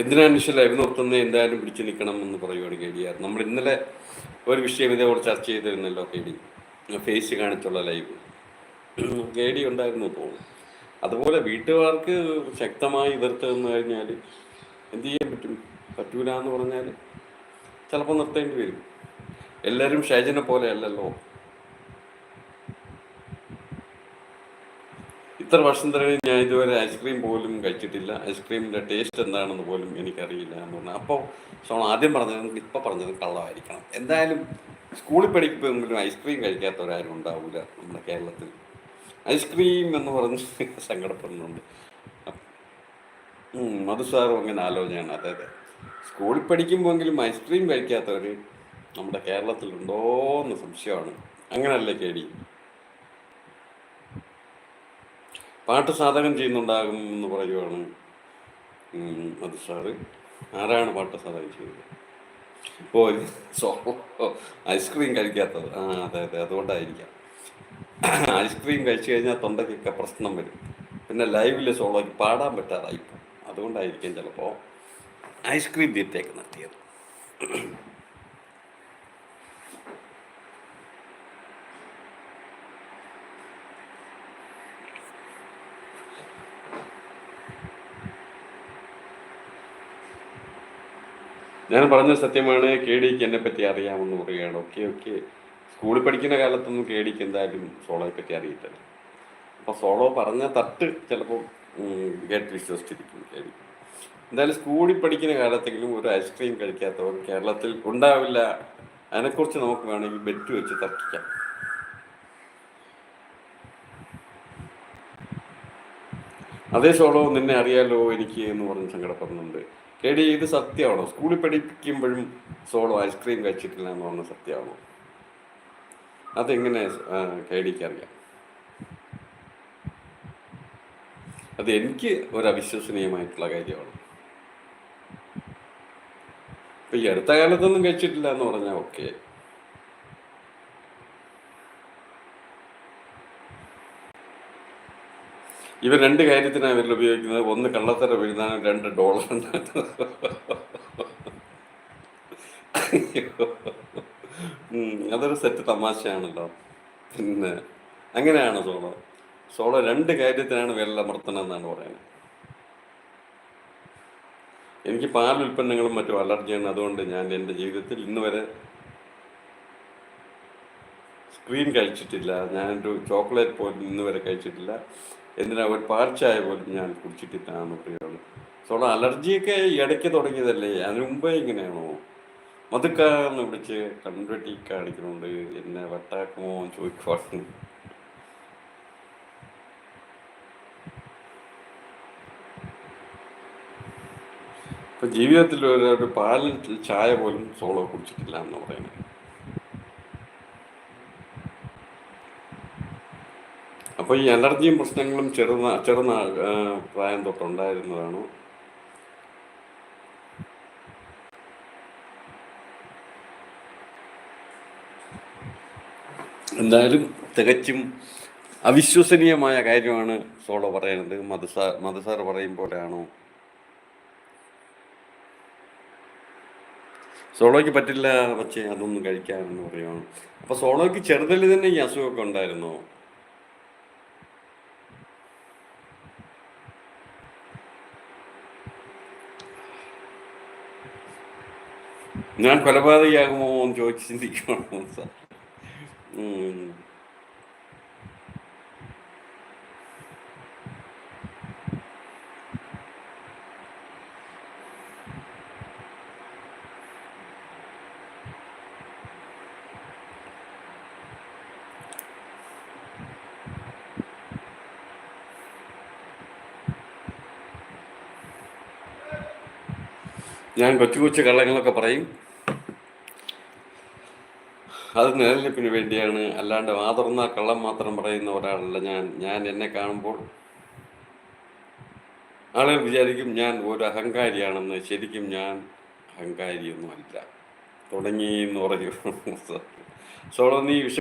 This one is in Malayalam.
എന്തിനാണ് നിശ്ചയ ലൈവ് നിർത്തുന്നത് എന്തായാലും പിടിച്ചു നിൽക്കണം എന്ന് പറയുവാണ് കെ ഡി ആർ. നമ്മൾ ഇന്നലെ ഒരു വിഷയം ഇതേപോലെ ചർച്ച ചെയ്തിരുന്നല്ലോ കെ ഡി. ഫേസ് കാണിച്ചുള്ള ലൈവ്. കെ ഡി ഉണ്ടായിരുന്നു തോന്നുന്നു. അതുപോലെ വീട്ടുകാർക്ക് ശക്തമായി എതിർത്ത് കഴിഞ്ഞാൽ എന്ത് ചെയ്യാൻ പറ്റും? പറ്റൂല എന്ന് പറഞ്ഞാൽ ചിലപ്പോൾ നിർത്തേണ്ടി വരും. എല്ലാവരും ഷൈജനെ പോലെ അല്ലല്ലോ. ഇത്ര വർഷം തന്നെ ഞാൻ ഇതുവരെ ഐസ്ക്രീം പോലും കഴിച്ചിട്ടില്ല. ഐസ്ക്രീമിന്റെ ടേസ്റ്റ് എന്താണെന്ന് പോലും എനിക്കറിയില്ല എന്ന് പറഞ്ഞു. അപ്പോൾ സോൺ ആദ്യം പറഞ്ഞത് ഇപ്പം പറഞ്ഞത് കള്ളമായിരിക്കണം. എന്തായാലും സ്കൂളിൽ പഠിക്കുമ്പോഴെങ്കിലും ഐസ്ക്രീം കഴിക്കാത്തവരാരും ഉണ്ടാവില്ല നമ്മുടെ കേരളത്തിൽ. ഐസ്ക്രീം എന്ന് പറഞ്ഞ് സങ്കടപ്പെടുന്നുണ്ട്. മധു സാറും അങ്ങനെ ആലോചനയാണ്. അതെ അതെ. സ്കൂളിൽ പഠിക്കുമ്പോഴെങ്കിലും ഐസ്ക്രീം കഴിക്കാത്തവർ നമ്മുടെ കേരളത്തിലുണ്ടോ എന്ന് സംശയമാണ്. അങ്ങനല്ലേ കേടി? പാട്ട് സാധകം ചെയ്യുന്നുണ്ടാകും എന്ന് പറയുവാണ് അത് സാറ് ആരാണ് പാട്ട് സാധകം ചെയ്യുന്നത്? ഓ ഐസ്ക്രീം കഴിക്കാത്തത്. ആ അതെ അതെ അതുകൊണ്ടായിരിക്കാം. ഐസ്ക്രീം കഴിച്ചു കഴിഞ്ഞാൽ തൊണ്ടയ്ക്കൊക്കെ പ്രശ്നം വരും. പിന്നെ ലൈവിൽ സോളോയ്ക്ക് പാടാൻ പറ്റാതായി പോകും. അതുകൊണ്ടായിരിക്കും ചിലപ്പോൾ ഐസ്ക്രീം തീറ്റയൊക്കെ നിർത്തിയത് ഞാൻ പറഞ്ഞ സത്യമാണ് കെ ഡിക്ക് എന്നെ പറ്റി അറിയാമെന്ന് പറയുകയാണ്. Okay okay. സ്കൂളിൽ പഠിക്കുന്ന കാലത്തൊന്നും കെ ഡിക്ക് എന്തായാലും സോളോയെ പറ്റി അറിയിട്ടില്ല അപ്പോൾ സോളോ പറഞ്ഞ തട്ട് ചിലപ്പോൾ കേട്ട് വിശ്വസിച്ചിരിക്കും കെ ഡി എന്തായാലും സ്കൂളിൽ പഠിക്കുന്ന കാലത്തെങ്കിലും ഒരു ഐസ്ക്രീം കഴിക്കാത്തവർ കേരളത്തിൽ ഉണ്ടാവില്ല. അതിനെക്കുറിച്ച് നമുക്ക് വേണമെങ്കിൽ ബെറ്റ് വെച്ച് തർക്കിക്കാം. അതേ സോളോ നിന്നെ അറിയാലോ എനിക്ക് എന്ന് പറഞ്ഞ് സങ്കടപ്പെടുന്നുണ്ട്. ഡി ഇത് സത്യമാണോ? സ്കൂളിൽ പഠിപ്പിക്കുമ്പോഴും സോളോ ഐസ്ക്രീം കഴിച്ചിട്ടില്ല എന്ന് പറഞ്ഞ സത്യമാണോ? അതെങ്ങനെ കേടിക്കറിയാം അത് എനിക്ക് ഒരു അവിശ്വസനീയമായിട്ടുള്ള കാര്യമാണ്. ഇപ്പൊ ഈ അടുത്ത കാലത്തൊന്നും കഴിച്ചിട്ടില്ല എന്ന് പറഞ്ഞാൽ ഓക്കെ ഇവർ രണ്ട് കാര്യത്തിനാണ് ഇവരിൽ ഉപയോഗിക്കുന്നത്. ഒന്ന് കള്ളത്തര വിഴുതാനും രണ്ട് ഡോളർ അതൊരു സെറ്റ് തമാശയാണല്ലോ. പിന്നെ അങ്ങനെയാണ് സോളോ. സോളോ രണ്ട് കാര്യത്തിനാണ് വിരലമർത്തണം എന്നാണ് പറയുന്നത്. എനിക്ക് പാൽ ഉൽപ്പന്നങ്ങളും മറ്റും അലർജിയാണ് അതുകൊണ്ട് ഞാൻ എന്റെ ജീവിതത്തിൽ ഇന്ന് വരെ സ്ക്രീൻ കഴിച്ചിട്ടില്ല. ഞാനൊരു ചോക്ലേറ്റ് പോലും ഇന്ന് വരെ കഴിച്ചിട്ടില്ല. എന്തിനാ ഒരു പാർച്ചായ പോലും ഞാൻ കുടിച്ചിട്ടിട്ടാണ് പറയുന്നത് സോളോ അലർജിയൊക്കെ ഇടയ്ക്ക് തുടങ്ങിയതല്ലേ? അതിന് മുമ്പേ ഇങ്ങനെയാണോ? മതുക്കാന്ന് വിളിച്ച് കൺവെട്ടി കാണിക്കുന്നുണ്ട്. എന്നെ വട്ടാക്കുമോ എന്ന് ചോദിക്കുവാണ്. ഇപ്പൊ ജീവിതത്തിൽ ഒരു പാലിൽ ചായ പോലും സോളോ കുടിച്ചിട്ടില്ല എന്ന് പറയുന്നത്. അപ്പോൾ ഈ അലർജിയും പ്രശ്നങ്ങളും ചെറുന ചെറുന ആ, പ്രായം തൊട്ടുണ്ടായിരുന്നതാണ്. എന്തായാലും തികച്ചും അവിശ്വസനീയമായ കാര്യമാണ് സോളോ പറയുന്നത്. മധുസാ മധുസാർ പറയും പോലെയാണോ? സോളോയ്ക്ക് പറ്റില്ല പക്ഷേ അതൊന്നും കഴിക്കാമെന്ന് പറയുകയാണ് അപ്പൊ സോളോയ്ക്ക് ചെറുതിൽ തന്നെ ഈ അസുഖമൊക്കെ ഉണ്ടായിരുന്നോ? ഞാൻ കൊലപാതകയാകുമോ എന്ന് ചോദിച്ച് ചിന്തിക്കണം സാർ ഞാൻ കൊച്ചു കൊച്ചു കള്ളങ്ങളൊക്കെ പറയും. അത് നിലനിൽപ്പിന് വേണ്ടിയാണ്. അല്ലാണ്ട് വാ തുറന്ന കള്ളം മാത്രം പറയുന്ന ഒരാളല്ല ഞാൻ. ഞാൻ എന്നെ കാണുമ്പോൾ ആളുകൾ വിചാരിക്കും ഞാൻ ഒരു അഹങ്കാരിയാണെന്ന്. ശരിക്കും ഞാൻ അഹങ്കാരിയൊന്നുമല്ല. തുടങ്ങി എന്ന് പറഞ്ഞു സോളോ നീ വിഷ